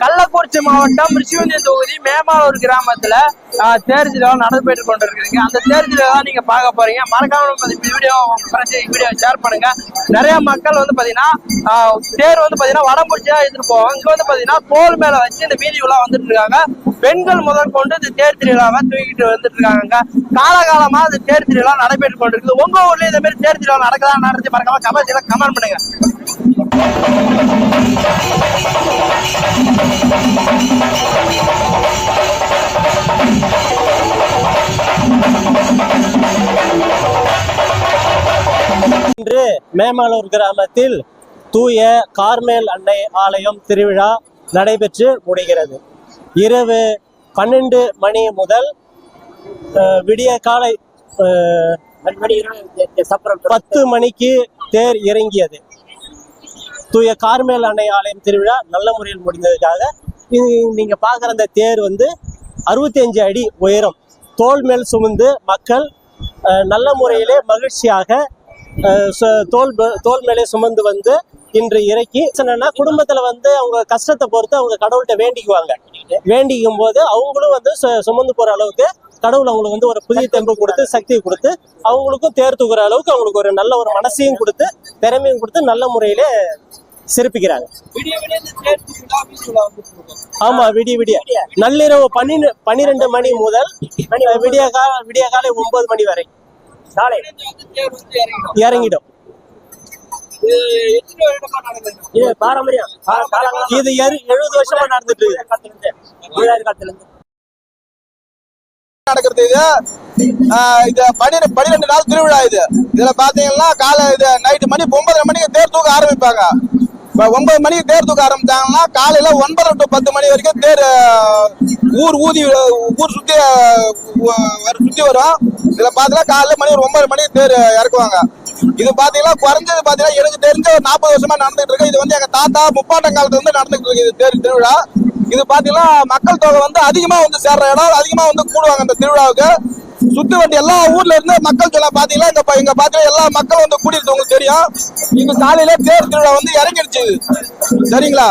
கள்ளக்குறிச்சி மாவட்டம் ரிஷிவந்தியம் தொகுதி மேமாளூர் கிராமத்துல ஆஹ், தேர் திருவிழா நடைபெற்று கொண்டிருக்குங்க அந்த தேர் தான் நீங்க பார்க்க போறீங்க. மறக்காம வீடியோ வீடியோ ஷேர் பண்ணுங்க. நிறைய மக்கள் வந்து பாத்தீங்கன்னா தேர் வந்து பாத்தீங்கன்னா வடம்புடிச்சா எடுத்துட்டு போவாங்க. இங்க வந்து பாத்தீங்கன்னா தோல் மேல வச்சு இந்த வீதி உலா வந்துட்டு இருக்காங்க. பெண்கள் முதல் கொண்டு இந்த தேர் திருவிழாவை தூக்கிட்டு வந்துட்டு இருக்காங்க காலகாலமா இந்த தேர் திருவிழா நடைபெற்று கொண்டிருக்கு உங்க ஊர்லயும் இந்த மாதிரி தேர் திருவிழா நடக்கலாம் நடந்து மறக்காம கமெண்ட்ல கமெண்ட் பண்ணுங்க. இன்று மேமாலூர் கிராமத்தில் தூய கார்மேல் அன்னை ஆலயம் திருவிழா நடைபெற்று முடிகிறது. இரவு பன்னெண்டு மணி முதல் அஹ், விடிய காலை பத்து மணிக்கு தேர் இறங்கியது. தூய கார்மேல் அன்னை ஆலயம் திருவிழா நல்ல முறையில் முடிந்ததுக்காக இது நீங்க பார்க்குற அந்த தேர் வந்து அறுபத்தி அஞ்சு அடி உயரம். தோல் மேல் சுமந்து மக்கள் நல்ல முறையிலே மகிழ்ச்சியாக தோல் தோல் மேலே சுமந்து வந்து இன்று இறக்கி என்னன்னா குடும்பத்துல வந்து அவங்க கஷ்டத்தை பொறுத்து அவங்க கடவுள்கிட்ட வேண்டிக்குவாங்க. வேண்டிக்கும் போது அவங்களும் வந்து சு- சுமந்து போற அளவுக்கு கடவுள் அவங்களுக்கு வந்து ஒரு புதிய தெம்பு கொடுத்து சக்தியை கொடுத்து அவங்களுக்கும் தேர் தூக்குற அளவுக்கு அவங்களுக்கு ஒரு நல்ல ஒரு மனசையும் கொடுத்து திறமையும் கொடுத்து நல்ல முறையிலே சிறப்பிக்கிறாங்க. விடிய விடிய இந்த தேர் திருவிழா வீதி உலா வந்துட்டு இருக்கும் ஆமா விடிய விடிய. நள்ளிரவு பன்னிரெண்டு பன்னிரெண்டு மணி முதல் விடிய கால விடிய காலை ஒன்பது மணி வரை. வந்து இறங்கிடும். இது பாரம்பரியம். இது எரு- எழுபது வருஷமா நடந்துட்டு இருக்கு. நடக்கிறது இது. ஆஹ் இது பனிரெண்டு பனிரெண்டு நாள் திருவிழா இது. இதுல பாத்தீங்கன்னா காலை இது நைட்டு மணி ஒன்பதரை மணிக்கு தேர் தூக்க ஆரம்பிப்பாங்க. ஒன்பது மணிக்கு தேர் தூக்க ஆரம்பிச்சாங்கன்னா காலையில ஒன்பது டு பத்து மணி வரைக்கும் தேர் ஊர் ஊதி ஊர் சுத்தி சுற்றி சுத்தி வரும். இதுல பாத்தீங்கன்னா காலையில மணி ஒரு ஒன்பது மணிக்கு தேர் இறக்குவாங்க. இது பாத்தீங்கன்னா குறைஞ்சது பாத்தீங்கன்னா எனக்கு தெரிஞ்ச ஒரு நாற்பது வருஷமா நடந்துட்டு இருக்கு. இது வந்து எங்க தாத்தா முப்பாட்டம் காலத்துல இருந்து நடந்துட்டு இருக்கு இது தேர் திருவிழா. இது பாத்தீங்கன்னா மக்கள் தொகை வந்து அதிகமா வந்து சேர்ற இடம் அதிகமா வந்து கூடுவாங்க அந்த திருவிழாவுக்கு. சுத்தி வண்டி எல்லா ஊர்ல இருந்து மக்கள் சொல்ல பாத்தீங்கன்னா இங்க பா- இங்க பாத்தீங்கன்னா எல்லா மக்களும் வந்து கூடியிருக்கு உங்களுக்கு தெரியும். இங்க காலையில தேர் திருவிழா வந்து இறங்கிடுச்சு. சரிங்களா?